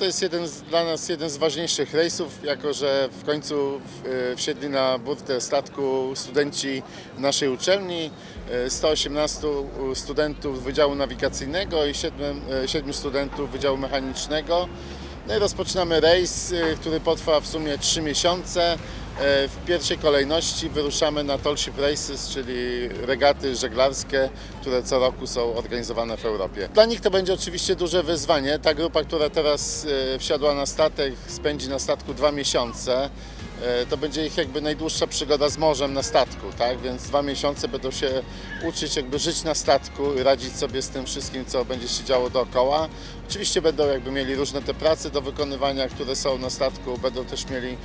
to jest jeden z, dla nas jeden z ważniejszych rejsów, jako że w końcu w, wsiedli na burtę statku studenci naszej uczelni. E, 118 studentów Wydziału Nawigacyjnego i 7, 7 studentów Wydziału Mechanicznego. No i rozpoczynamy rejs, który potrwa w sumie 3 miesiące. E, W pierwszej kolejności wyruszamy na Tallship Races, czyli regaty żeglarskie, które co roku są organizowane w Europie. Dla nich to będzie oczywiście duże wyzwanie. Ta grupa, która teraz e, wsiadła na statek, spędzi na statku dwa miesiące. E, To będzie ich jakby najdłuższa przygoda z morzem na statku, tak? Więc dwa miesiące będą się uczyć jakby żyć na statku i radzić sobie z tym wszystkim, co będzie się działo dookoła. Oczywiście będą jakby mieli różne te prace do wykonywania, które są na statku. Będą też mieli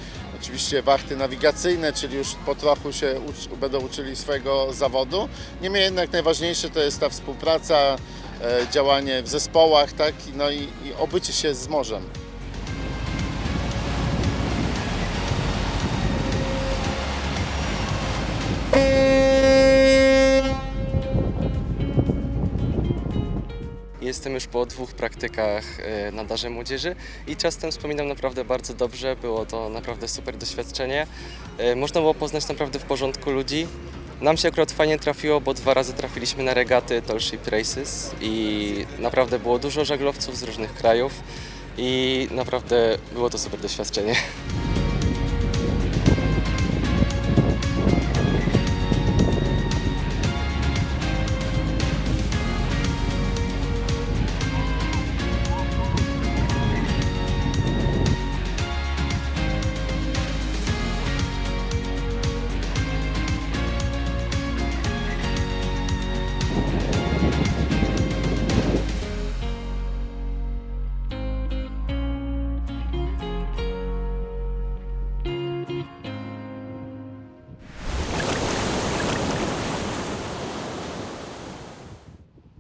oczywiście wachty nawigacyjne, czyli już po trochu się będą uczyli swojego zawodu. Niemniej jednak najważniejsze to jest ta współpraca, e, działanie w zespołach, tak? No i, i obycie się z morzem. Jestem już po dwóch praktykach e, na Darze Młodzieży i czasem wspominam naprawdę bardzo dobrze. Było to naprawdę super doświadczenie. E, Można było poznać naprawdę w porządku ludzi. Nam się akurat fajnie trafiło, bo dwa razy trafiliśmy na regaty Tallship Races i naprawdę było dużo żaglowców z różnych krajów i naprawdę było to super doświadczenie.